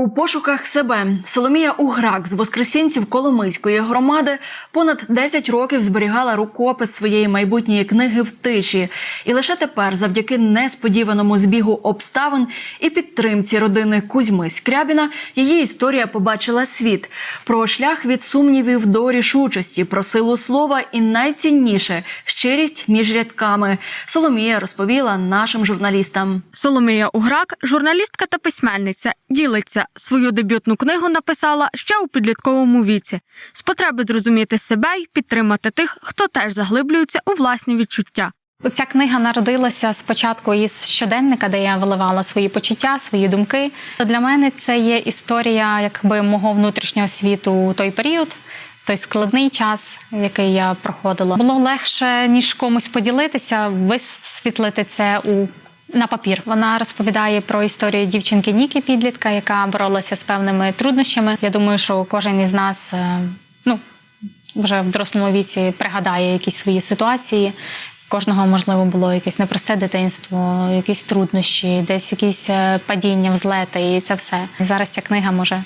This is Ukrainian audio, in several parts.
У пошуках себе Соломія Уграк з Воскресінців Коломийської громади понад 10 років зберігала рукопис своєї майбутньої книги в тиші, і лише тепер, завдяки несподіваному збігу обставин і підтримці родини Кузьми Скрябіна, її історія побачила світ про шлях від сумнівів до рішучості, про силу слова і найцінніше щирість між рядками. Соломія розповіла нашим журналістам. Соломія Уграк, журналістка та письменниця, ділиться свою дебютну книгу. Написала ще у підлітковому віці з потреби зрозуміти себе і підтримати тих, хто теж заглиблюється у власні відчуття. Ця книга народилася спочатку із щоденника, де я виливала свої почуття, свої думки. Для мене це є історія якби мого внутрішнього світу у той період. Той складний час, який я проходила, було легше ніж комусь поділитися, висвітлити це у на папір. Вона розповідає про історію дівчинки Ніки, підлітка, яка боролася з певними труднощами. Я думаю, що кожен із нас, е, ну вже в дорослому віці, пригадає якісь свої ситуації. Кожного можливо було якесь непросте дитинство, якісь труднощі, десь якісь е, падіння, взлети, і це все. Зараз ця книга може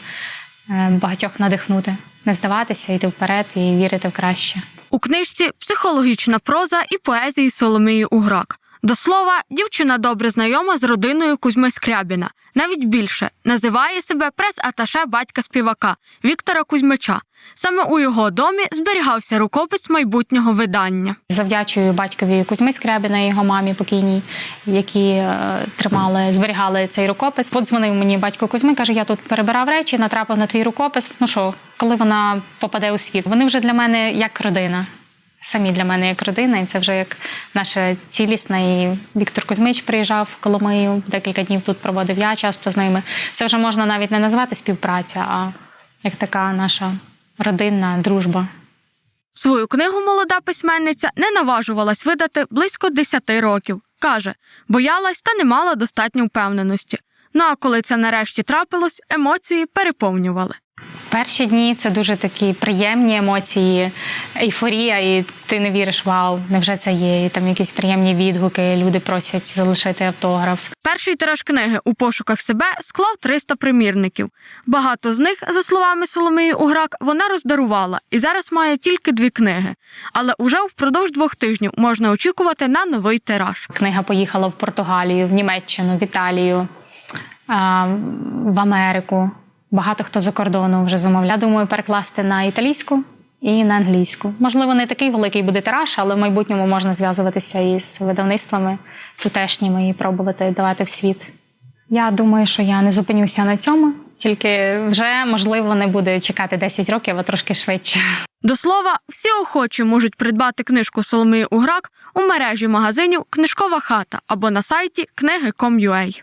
е, багатьох надихнути, не здаватися, йти вперед і вірити в краще. У книжці психологічна проза і поезії Соломії Уграк. До слова, дівчина добре знайома з родиною Кузьми Скрябіна. Навіть більше називає себе прес-аташе батька співака Віктора Кузьмича. Саме у його домі зберігався рукопис майбутнього видання. Завдячую батькові Кузьми Скрябіна і його мамі покійній, які е, тримали, зберігали цей рукопис. Подзвонив мені батько Кузьми, каже: я тут перебирав речі, натрапив на твій рукопис. Ну що, коли вона попаде у світ? Вони вже для мене як родина. Самі для мене як родина, і це вже як наша цілісна. І Віктор Кузьмич приїжджав в Коломию, декілька днів тут проводив я часто з ними. Це вже можна навіть не назвати співпраця, а як така наша родинна дружба. Свою книгу молода письменниця не наважувалась видати близько 10 років. Каже, боялась та не мала достатньо впевненості. Ну а коли це нарешті трапилось, емоції переповнювали. Перші дні це дуже такі приємні емоції, ейфорія, і ти не віриш, вау, невже це є? І там якісь приємні відгуки, люди просять залишити автограф. Перший тираж книги у пошуках себе склав 300 примірників. Багато з них, за словами Соломії Уграк, вона роздарувала і зараз має тільки дві книги. Але уже впродовж двох тижнів можна очікувати на новий тираж. Книга поїхала в Португалію, в Німеччину, в Італію, в Америку. Багато хто за кордону вже замовляв. Думаю, перекласти на італійську і на англійську. Можливо, не такий великий буде тираж, але в майбутньому можна зв'язуватися із видавництвами тутешніми і пробувати давати в світ. Я думаю, що я не зупинюся на цьому, тільки вже можливо не буде чекати 10 років, а трошки швидше. До слова, всі охочі можуть придбати книжку Соломії Уграк у мережі магазинів Книжкова хата або на сайті книги.com.ua.